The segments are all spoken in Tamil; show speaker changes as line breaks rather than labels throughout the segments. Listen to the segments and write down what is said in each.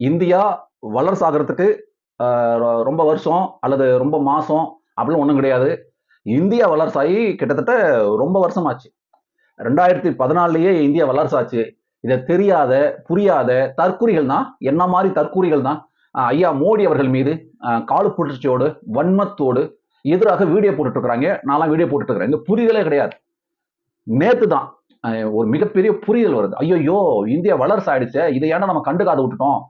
இந்தியா வல்லரசாகிறதுக்கு ஆகிறதுக்கு ரொம்ப வருஷம் அல்லது ரொம்ப மாசம் அப்படிலாம் ஒன்றும் கிடையாது. இந்தியா வளர்ச்சாகி கிட்டத்தட்ட ரொம்ப வருஷமாச்சு. ரெண்டாயிரத்தி பதினாலுலயே இந்தியா வளர்ச்சாச்சு இதை தெரியாத புரியாத தற்கூறிகள் தான் என்ன மாதிரி தற்கூறிகள் தான் ஐயா மோடி அவர்கள் மீது காலு புரட்சியோடு வன்மத்தோடு எதிராக வீடியோ போட்டுட்டு இருக்கிறாங்க நான்லாம் வீடியோ போட்டுட்டுருக்குறேன் இந்த புரிதலே கிடையாது. நேத்து தான் ஒரு மிகப்பெரிய புரிதல் வருது. ஐயோ இந்தியா வளர்ச்சி ஆயிடுச்சே. இதை ஏன்டா நம்ம கண்டுக்காத விட்டுட்டோம்?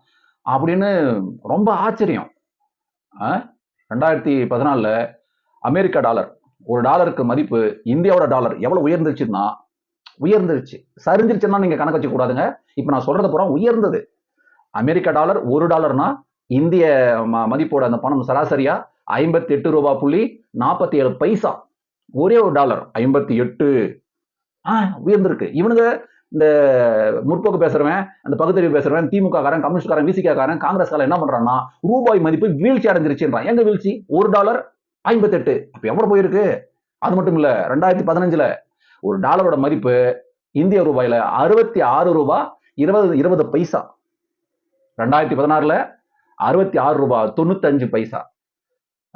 அப்படின்னு ரொம்ப ஆச்சரியம். ரெண்டாயிரத்தி பதினாலில் அமெரிக்கா டாலர் ஒரு டாலருக்கு மதிப்பு இந்தியாவோட டாலர் எவ்வளோ உயர்ந்துருச்சுன்னா உயர்ந்துருச்சு. சரிஞ்சிருச்சுன்னா நீங்கள் கணக்கு வச்சுக்க கூடாதுங்க. இப்போ நான் சொல்கிறது பூரா உயர்ந்தது. அமெரிக்கா டாலர் ஒரு டாலர்னா இந்திய ம- மதிப்போட அந்த பணம் சராசரியா ஐம்பத்தி எட்டு ரூபா புள்ளி நாற்பத்தி ஏழு பைசா. ஒரே ஒரு டாலர் ஐம்பத்தி எட்டு ஆ உயர்ந்திருக்கு. இவனுங்க இந்த முற்போக்கு பேசுறவன் அந்த பகுத்தறிவு பேசுறவன் திமுக காரன் கம்யூனிஸ்ட் காரன் விசிகா காரன் காங்கிரஸ் காரன் என்ன பண்றான்னா ரூபாய் மதிப்பு வீழ்ச்சி அடைஞ்சிருச்சுன்றான். எங்க வீழ்ச்சி? ஒரு டாலர் ஐம்பத்தெட்டு. அப்ப எவ்வளவு போயிருக்கு? அது மட்டும் இல்ல ரெண்டாயிரத்தி பதினஞ்சுல ஒரு டாலரோட மதிப்பு இந்திய ரூபாயில அறுபத்தி ஆறு ரூபாய் இருபது இருபது பைசா. ரெண்டாயிரத்தி பதினாறுல அறுபத்தி ஆறு ரூபாய் தொண்ணூத்தஞ்சு பைசா.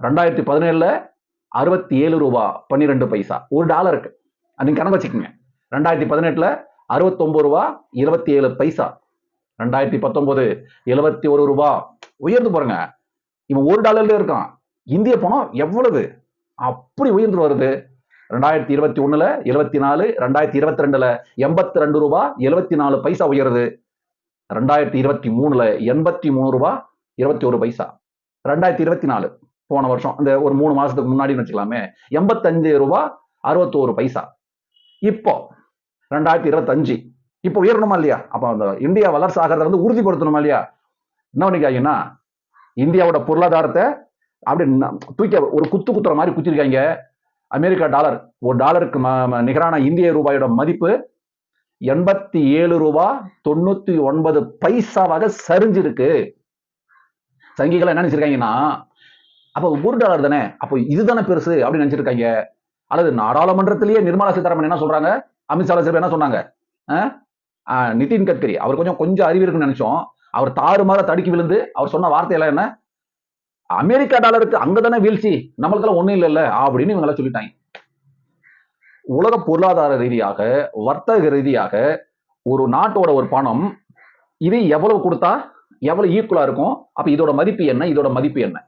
ரெண்டாயிரத்தி பதினேழுல அறுபத்தி ஏழு ரூபாய் பன்னிரெண்டு பைசா. ஒரு டாலருக்கு அது கணக்கு வச்சுக்கோங்க. ரெண்டாயிரத்தி பதினெட்டுல அறுபத்தொன்பது ரூபா இருபத்தி ஏழு பைசா. ரெண்டாயிரத்தி பத்தொன்பது எழுபத்தி ஒரு ரூபா. உயர்ந்து பாருங்க. இவன் ஒரு டாலர்ல இருக்கான். இந்திய பணம் எவ்வளவு? அப்படி உயர்ந்து வருது. ரெண்டாயிரத்தி இருபத்தி ஒண்ணுல எழுபத்தி நாலு ரெண்டாயிரத்தி இருபத்தி ரெண்டுல எண்பத்தி ரெண்டு ரூபா எழுபத்தி நாலு பைசா உயருது. ரெண்டாயிரத்தி இருபத்தி மூணுல எண்பத்தி மூணு ரூபா இருபத்தி ஒரு பைசா. ரெண்டாயிரத்தி இருபத்தி நாலு போன வருஷம் இந்த ஒரு மூணு மாசத்துக்கு முன்னாடின்னு வச்சுக்கலாமே. எண்பத்தஞ்சு ரூபா அறுபத்தோரு பைசா. இப்போ ரெண்டாயிரத்தி இருபத்தஞ்சு. இப்போ உயரணுமா இல்லையா? அப்போ அந்த இந்தியா வளர்ச்சி ஆகிறத வந்து உறுதிப்படுத்தணுமா இல்லையா? என்ன பண்ணிக்காங்கன்னா இந்தியாவோட பொருளாதாரத்தை அப்படி தூக்கி ஒரு குத்து குத்துற மாதிரி குத்திருக்காங்க. America dollar. ஒரு டாலருக்கு நிகரான இந்திய ரூபாயோட மதிப்பு எண்பத்தி ஏழு ரூபா தொண்ணூத்தி ஒன்பது பைசாவாக சரிஞ்சிருக்கு. சங்கிகள் என்ன நினைச்சிருக்காங்கன்னா அப்போ ஒரு டாலர் தானே அப்போ இதுதானே பெருசு அப்படின்னு நினைச்சிருக்காங்க. அல்லது நாடாளுமன்றத்திலேயே நிர்மலா சீதாராமன் என்ன சொல்றாங்க? அமித்ஷா சார் என்ன சொன்னாங்க? ஆஹ், நிதின் கட்கரி அவர் கொஞ்சம் கொஞ்சம் அறிவு இருக்குன்னு நினைச்சோம். அவர் தாறுமாற தடுக்கி விழுந்து அவர் சொன்ன வார்த்தையெல்லாம் என்ன? அமெரிக்கா டாலருக்கு அங்கதானே வீழ்ச்சி நம்மளுக்கெல்லாம் ஒண்ணும் இல்லைல்ல அப்படின்னு இவங்கெல்லாம் சொல்லிட்டாங்க. உலக பொருளாதார ரீதியாக வர்த்தக ரீதியாக ஒரு நாட்டோட ஒரு பணம் இது எவ்வளவு கொடுத்தா எவ்வளவு ஈக்குவலா இருக்கும்? அப்ப இதோட மதிப்பு என்ன? இதோட மதிப்பு என்ன?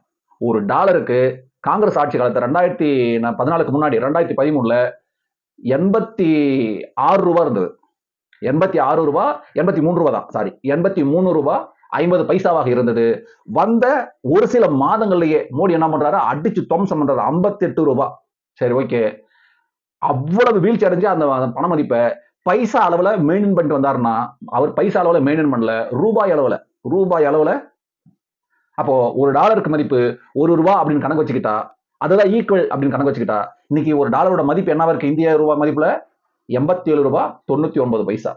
ஒரு டாலருக்கு காங்கிரஸ் ஆட்சி காலத்தை ரெண்டாயிரத்தி பதினாலுக்கு முன்னாடி ரெண்டாயிரத்தி பதிமூணுல எண்பத்தி ஆறு ரூபா இருந்தது. எண்பத்தி ஆறு ரூபா எண்பத்தி மூணு ரூபா தான். சாரி எண்பத்தி மூணு ரூபா ஐம்பது பைசாவாக இருந்தது. வந்த ஒரு சில மாதங்கள்லயே மோடி என்ன பண்றாரு? அடிச்சு துவம்சம் பண்றாரு. ஐம்பத்தி எட்டு ரூபா. சரி ஓகே. அவ்வளவு வீழ்ச்சி அடைஞ்சு அந்த பண மதிப்பை பைசா அளவுல மெயின்டைன் பண்ணிட்டு வந்தாருன்னா அவர் பைசா அளவுல மெயின்டைன் பண்ணல ரூபாய் அளவுல ரூபாய் அளவுல. அப்போ ஒரு டாலருக்கு மதிப்பு ஒரு ரூபா அப்படின்னு கணக்கு வச்சுக்கிட்டா அதுதான் ஈக்குவல் அப்படின்னு கணக்கு வச்சுக்கிட்டா இன்னைக்கு ஒரு டாலரோட மதிப்பு என்னவா இருக்கு? இந்திய ரூபாய் மதிப்புல எண்பத்தி ஏழு ரூபாய் தொண்ணூத்தி ஒன்பது பைசா.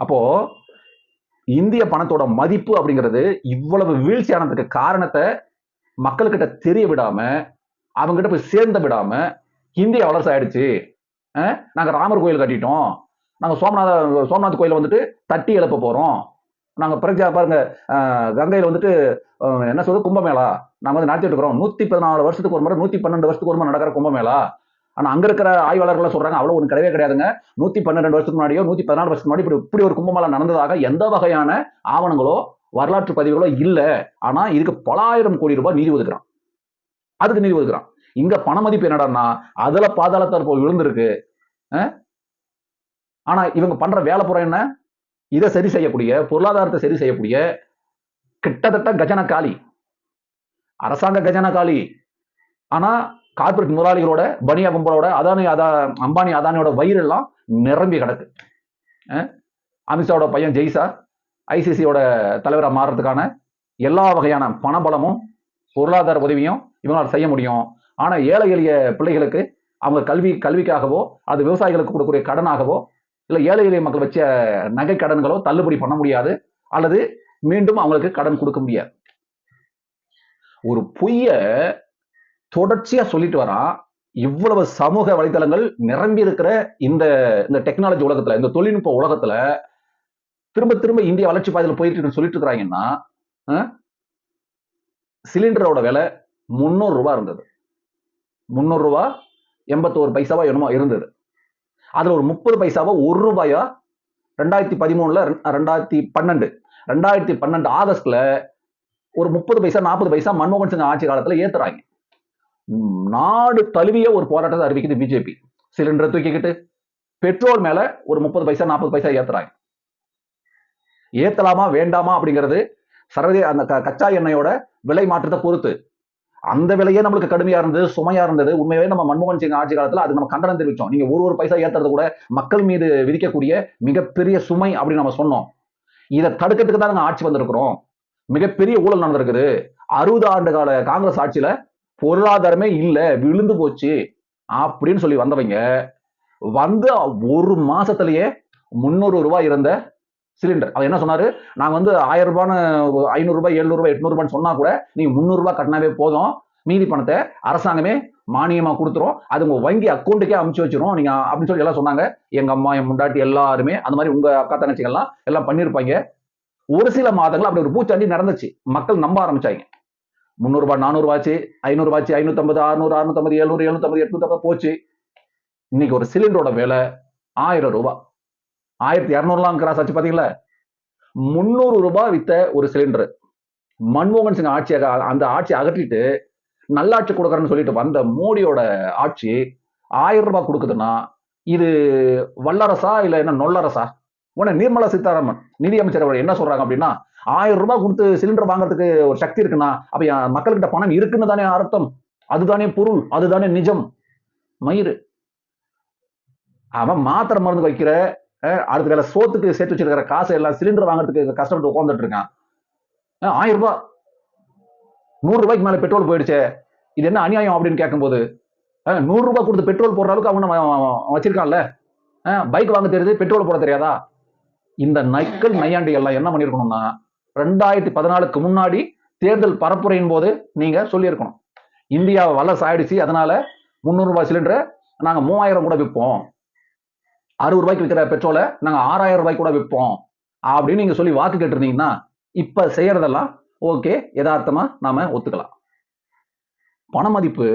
அப்போ இந்திய பணத்தோட மதிப்பு அப்படிங்கிறது இவ்வளவு வீழ்ச்சியானதுக்கு காரணத்தை மக்கள்கிட்ட தெரிய விடாம அவங்ககிட்ட போய் சேர்ந்த விடாம இந்தியா வளர்ச்சி ஆயிடுச்சு. நாங்க ராமர் கோயில் கட்டிட்டோம். நாங்க சோமநாத சோமநாத் கோயில வந்துட்டு தட்டி எழுப்ப போறோம். நாங்கள் பிரஜா பாருங்க கங்கையில் வந்துட்டு என்ன சொல்றது கும்பமேளா. நாங்கள் வந்து நடத்திட்டு இருக்கிறோம். நூத்தி பதினாலு வருஷத்துக்கு ஒரு முறை நூத்தி பன்னெண்டு வருஷத்துக்கு ஒரு முறை நடக்கிற கும்பமேளா. ஆனால் அங்கே இருக்கிற ஆய்வாளர்கள் சொல்கிறாங்க அவ்வளோ ஒன்று கிடையவே கிடையாதுங்க. நூற்றி பன்னெண்டு வருஷத்துக்கு முன்னாடியோ நூற்றி பதினாலு வருஷத்துக்கு முன்னாடி இப்படி இப்படி ஒரு கும்பமேளா நடந்ததாக எந்த வகையான ஆவணங்களோ வரலாற்று பதிவுகளோ இல்லை. ஆனால் இதுக்கு பலாயிரம் கோடி ரூபாய் நிதி ஒதுக்குறான். அதுக்கு நிதி ஒதுக்குறான். இங்கே பண மதிப்பு என்னடான்னா அதில் பாதாளத்தார் போய் விழுந்திருக்கு. ஆனால் இவங்க பண்ணுற வேலை புறம் என்ன? இதை சரி செய்யக்கூடிய பொருளாதாரத்தை சரி செய்யக்கூடிய கிட்டத்தட்ட கஜன காலி அரசாங்க கஜன காலி ஆனா கார்ப்பரேட் முதலாளிகளோட பனியா கும்பலோட அதானி அதா அம்பானி அதானியோட வயிறு எல்லாம் நிரம்பி கிடக்கு. அமித்ஷாவோட பையன் ஜெய்சா ஐசிசியோட தலைவராக மாறுறதுக்கான எல்லா வகையான பணபலமும் பொருளாதார உதவியும் இவங்களால் செய்ய முடியும். ஆனால் ஏழை எளிய பிள்ளைகளுக்கு அவங்க கல்வி கல்விக்காகவோ அது விவசாயிகளுக்கு கொடுக்கக்கூடிய கடனாகவோ இல்ல ஏழை எளிய மக்கள் வச்ச நகை கடன்களோ தள்ளுபடி பண்ண முடியாது. அல்லது மீண்டும் அவங்களுக்கு கடன் கொடுக்க முடியாது. ஒரு பொய்ய தொடர்ச்சியா சொல்லிட்டு வரா இவ்வளவு சமூக வலைதளங்கள் நிரம்பி இருக்கிற இந்த இந்த டெக்னாலஜி உலகத்துல இந்த தொழில்நுட்ப உலகத்துல திரும்ப திரும்ப இந்திய வளர்ச்சி பாதையில் போயிட்டு இருக்குன்னு சொல்லிட்டு இருக்கிறாங்கன்னா அஹ், சிலிண்டரோட விலை முந்நூறு ரூபா இருந்தது. முந்நூறு ரூபா எண்பத்தோரு பைசாவா என்னமோ இருந்தது. அதில் ஒரு முப்பது பைசாவோ ஒரு ரூபாயா ரெண்டாயிரத்தி பதிமூணுல ரெண்டாயிரத்தி பன்னெண்டு. ரெண்டாயிரத்தி பன்னெண்டு ஆகஸ்ட்ல ஒரு முப்பது பைசா நாற்பது பைசா மன்மோகன் சிங் ஆட்சி காலத்தில் ஏத்துறாங்க. நாடு தழுவிய ஒரு போராட்டத்தை அறிவிக்குது பிஜேபி. சிலிண்டரை தூக்கிக்கிட்டு பெட்ரோல் மேல ஒரு முப்பது பைசா நாற்பது பைசா ஏத்துறாங்க. ஏத்தலாமா வேண்டாமா அப்படிங்கிறது சர்வதேச அந்த க- கச்சா எண்ணெயோட விலை மாற்றத்தை பொறுத்து அந்த விலையே நம்மளுக்கு கடுமையா இருந்தது சுமையா இருந்தது. உண்மையாவே நம்ம மன்மோகன் சிங் ஆட்சி காலத்துல அது நம்ம கண்டனம் தெரிவிச்சோம். நீங்க ஒரு ஒரு பைசா ஏத்துறது கூட மக்கள் மீது விதிக்கக்கூடிய மிகப்பெரிய சுமை அப்படின்னு நம்ம சொன்னோம். இதை தடுக்கிறதுக்கு தான் நாங்க ஆட்சி வந்திருக்கிறோம். மிகப்பெரிய ஊழல் நடந்திருக்குது. அறுபது ஆண்டு கால காங்கிரஸ் ஆட்சியில பொருளாதாரமே இல்லை விழுந்து போச்சு அப்படின்னு சொல்லி வந்தவங்க வந்து ஒரு மாசத்திலேயே முன்னூறு ரூபாய் இருந்த சிலிண்டர். அவர் என்ன சொன்னார்? நாங்கள் வந்து ஆயிரம் ரூபான்னு ஐநூறுரூபா எழுநூறுபா எழுநூறு சொன்னால் கூட நீங்கள் முந்நூறுரூபா கட்டினாவே போதும். மீதி பணத்தை அரசாங்கமே மானியமாக கொடுத்துரும். அது உங்கள் வங்கி அக்கௌண்ட்டுக்கே அமுச்சு வச்சிரும். நீங்கள் அப்படின்னு சொல்லி எல்லாம் சொன்னாங்க. எங்கள் அம்மா என் முண்டாட்டி எல்லாருமே அந்த மாதிரி உங்கள் அக்கா தங்கச்சிகள்லாம் எல்லாம் பண்ணியிருப்பாங்க ஒரு சில மாதங்கள் அப்படி ஒரு பூச்சாண்டி நடந்துச்சு. மக்கள் நம்ப ஆரம்பிச்சாங்க. முந்நூறுபா நானூறுபாச்சு ஐநூறுபாச்சு ஐநூற்றம்பது அறுநூறு அறுநூத்தம்பது எழுநூறு எழுநூத்தம்பது எட்நூத்தம்பது போச்சு. இன்னைக்கு ஒரு சிலிண்டரோட விலை ஆயிரம் ரூபாய். ஆயிரத்தி இரநூறுலாம் கிராஸ் ஆச்சு பாத்தீங்களா? முந்நூறு ரூபாய் வித்த ஒரு சிலிண்டர் மன்மோகன் சிங் ஆட்சியை அந்த ஆட்சியை அகற்றிட்டு நல்லாட்சி கொடுக்குறேன்னு சொல்லிட்டு வந்த மோடியோட ஆட்சி ஆயிரம் ரூபாய் கொடுக்குதுன்னா இது வல்லரசா இல்ல என்ன நொல்லரசா? உடனே நிர்மலா சீதாராமன் நிதி அமைச்சர் அவர் என்ன சொல்றாங்க அப்படின்னா ஆயிரம் ரூபாய் கொடுத்து சிலிண்டர் வாங்குறதுக்கு ஒரு சக்தி இருக்குன்னா அப்ப என் மக்கள்கிட்ட பணம் இருக்குன்னு தானே அர்த்தம். அதுதானே பொருள் அதுதானே நிஜம். மயிறு. அவன் மாத்திரை மருந்து வைக்கிற அடுத்த வேலை சோத்துக்கு சேர்த்து வச்சிருக்கிற காசை எல்லாம் சிலிண்டர் வாங்குறதுக்கு கஷ்டப்பட்டு உட்காந்துட்டு இருக்கான். ஆயிரம் ரூபாய். நூறு ரூபாய்க்கு மேல பெட்ரோல் போயிடுச்சே. இது என்ன அநியாயம் அப்படின்னு கேட்கும்போது நூறு ரூபாய் கொடுத்து பெட்ரோல் போடுற அளவுக்கு அவனை வச்சிருக்கான்ல. பைக் வாங்க தெரியுது பெட்ரோல் போட தெரியாதா? இந்த நைக்கல் நையாண்டி எல்லாம் என்ன பண்ணிருக்கணும்னா ரெண்டாயிரத்தி பதினாலுக்கு முன்னாடி தேர்தல் பரப்புரையின் போது நீங்க சொல்லியிருக்கணும். இந்தியா வல்லரசு ஆயிடுச்சு அதனால முந்நூறு ரூபாய் சிலிண்டரை நாங்க மூவாயிரம் கூட விற்போம் அறுபது ரூபாய்க்கு விற்கிற பெட்ரோலை நாங்கள் ஆறாயிரம் ரூபாய்க்கு கூட விற்போம். அப்படின்னு நீங்கள் சொல்லி வாக்கு கேட்டிருந்தீங்கன்னா இப்போ செய்யறதெல்லாம் ஓகே யதார்த்தமாக நாம ஒத்துக்கலாம். பண மதிப்பு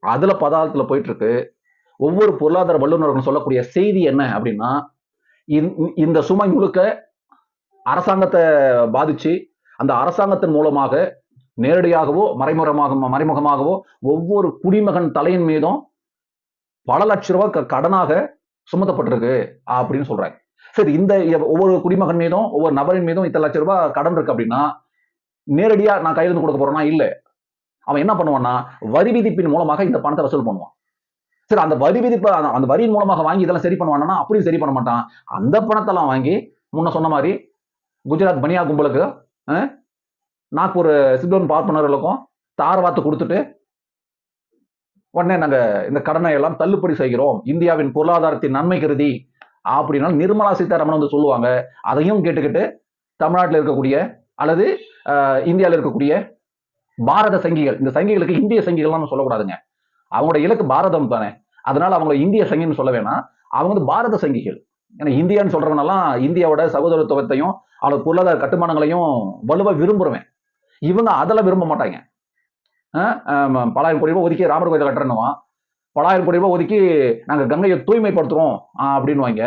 அதில் பதார்த்தத்துல போயிட்டு இருக்கு ஒவ்வொரு பொருளாதார வல்லுநர்களும் சொல்லக்கூடிய செய்தி என்ன அப்படின்னா இந்த- இந்த சுமை முழுக்க அரசாங்கத்தை பாதிச்சு அந்த அரசாங்கத்தின் மூலமாக நேரடியாகவோ மறைமுகமாக மறைமுகமாகவோ ஒவ்வொரு குடிமகன் தலையின் மீதும் பல லட்ச ரூபாய் க- கடனாக சுமத்தப்பட்டிருக்கு அப்படின்னு சொல்றாங்க. சரி இந்த ஒவ்வொரு குடிமகன் மீதும் ஒவ்வொரு நபரின் மீதும் இத்தனை லட்சம் ரூபாய் கடன் இருக்கு அப்படின்னா நேரடியா நான் கையிலிருந்து கொடுக்க போறேன்னா இல்ல. அவன் என்ன பண்ணுவான்னா வரி விதிப்பின் மூலமாக இந்த பணத்தை வசூல் பண்ணுவான். சரி அந்த வரி விதிப்பு அந்த- வரியின் மூலமாக வாங்கி இதெல்லாம் சரி பண்ணுவானா அப்படியும் சரி பண்ண மாட்டான். அந்த பணத்தெல்லாம் வாங்கி முன்ன சொன்ன மாதிரி குஜராத் பனியா கும்பலுக்கு நாக்பூர் சித்தோன் பார்ப்பனர்களுக்கும் தார வாத்து கொடுத்துட்டு உடனே நாங்க இந்த கடனை எல்லாம் தள்ளுபடி செய்கிறோம். இந்தியாவின் பொருளாதாரத்தின் நன்மை கருதி அப்படின்னா நிர்மலா சீதாராமன் வந்து சொல்லுவாங்க. அதையும் கேட்டுக்கிட்டு தமிழ்நாட்டில் இருக்கக்கூடிய அல்லது இந்தியாவில் இருக்கக்கூடிய பாரத சங்கிகள் இந்த சங்கிகளுக்கு இந்திய சங்கிகள்லாம் சொல்லக்கூடாதுங்க. அவங்களோட இலக்கு பாரதம் தானே. அதனால அவங்க இந்திய சங்கின்னு சொல்ல வேணாம். அவங்க வந்து பாரத சங்கிகள். ஏன்னா இந்தியான்னு சொல்றவனெல்லாம் இந்தியாவோட சகோதரத்துவத்தையும் அவளோட பொருளாதார கட்டுமானங்களையும் வலுவாக விரும்புறவன். இவங்க அதெல்லாம் விரும்ப மாட்டாங்க. பலாயிரம் கோடி ரூபாய் ஒதுக்கி ராமர் கோயில் கட்டுறணுமா பலாயிரம் கோடி ரூபாய் ஒதுக்கி நாங்க கங்கையை தூய்மைப்படுத்துறோம் ஆஹ் அப்படின்னுவாங்க.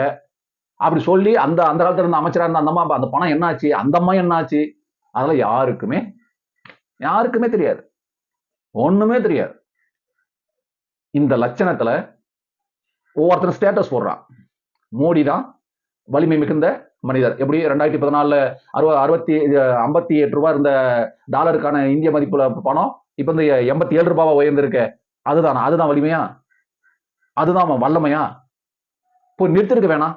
அப்படி சொல்லி அந்த அந்த காலத்துல இருந்த அமைச்சரா இருந்த அந்த அம்மா அந்த பணம் என்னாச்சு? அந்த அம்மா என்னாச்சு? அதெல்லாம் யாருக்குமே யாருக்குமே தெரியாது. ஒண்ணுமே தெரியாது. இந்த லட்சணத்துல ஒவ்வொருத்தரும் ஸ்டேட்டஸ் போடுறான். மோடி தான் வலிமை மிகுந்த மனிதர். எப்படி ரெண்டாயிரத்தி பதினாலுல அறுபது அறுபத்தி ஐம்பத்தி எட்டு ரூபாய் இருந்த டாலருக்கான இந்திய மதிப்புல பணம் இப்ப இந்த எண்பத்தி ஏழு ரூபாவா உயர்ந்திருக்க. அதுதானா? அதுதான் வலிமையா? அதுதான் வல்லமையா? போய் நிறுத்திருக்க வேணாம்.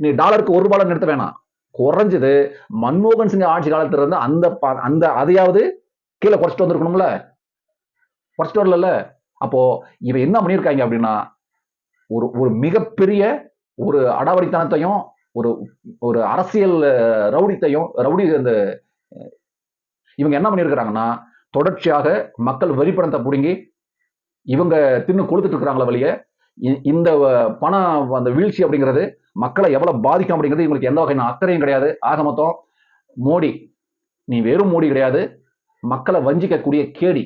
நீ டாலருக்கு ஒரு ரூபாய் நிறுத்த வேணாம். குறைஞ்சது மன்மோகன் சிங் ஆட்சி காலத்துல இருந்து அந்த அந்த அதையாவது கீழே குறைச்சிட்டு வந்திருக்கணும்ல? குறைச்சிட்டு வரல அப்போ இவன் என்ன பண்ணியிருக்காங்க அப்படின்னா ஒரு ஒரு மிகப்பெரிய ஒரு அடாவடித்தனத்தையும் ஒரு ஒரு அரசியல் ரவுடித்தையும் ரவுடி அந்த இவங்க என்ன பண்ணியிருக்கிறாங்கன்னா தொடர்ச்சியாக மக்கள் வரிப்பணத்தை பிடுங்கி இவங்க தின்னு கொடுத்துட்டு இருக்கிறாங்களே வழிய இ- இந்த பணம் அந்த வீழ்ச்சி அப்படிங்கிறது மக்களை எவ்வளவு பாதிக்கும் அப்படிங்கிறது இவங்களுக்கு எந்த வகையான அக்கறையும் கிடையாது. ஆக மொத்தம் மோடி நீ வெறும் மோடி கிடையாது. மக்களை வஞ்சிக்கக்கூடிய கேடி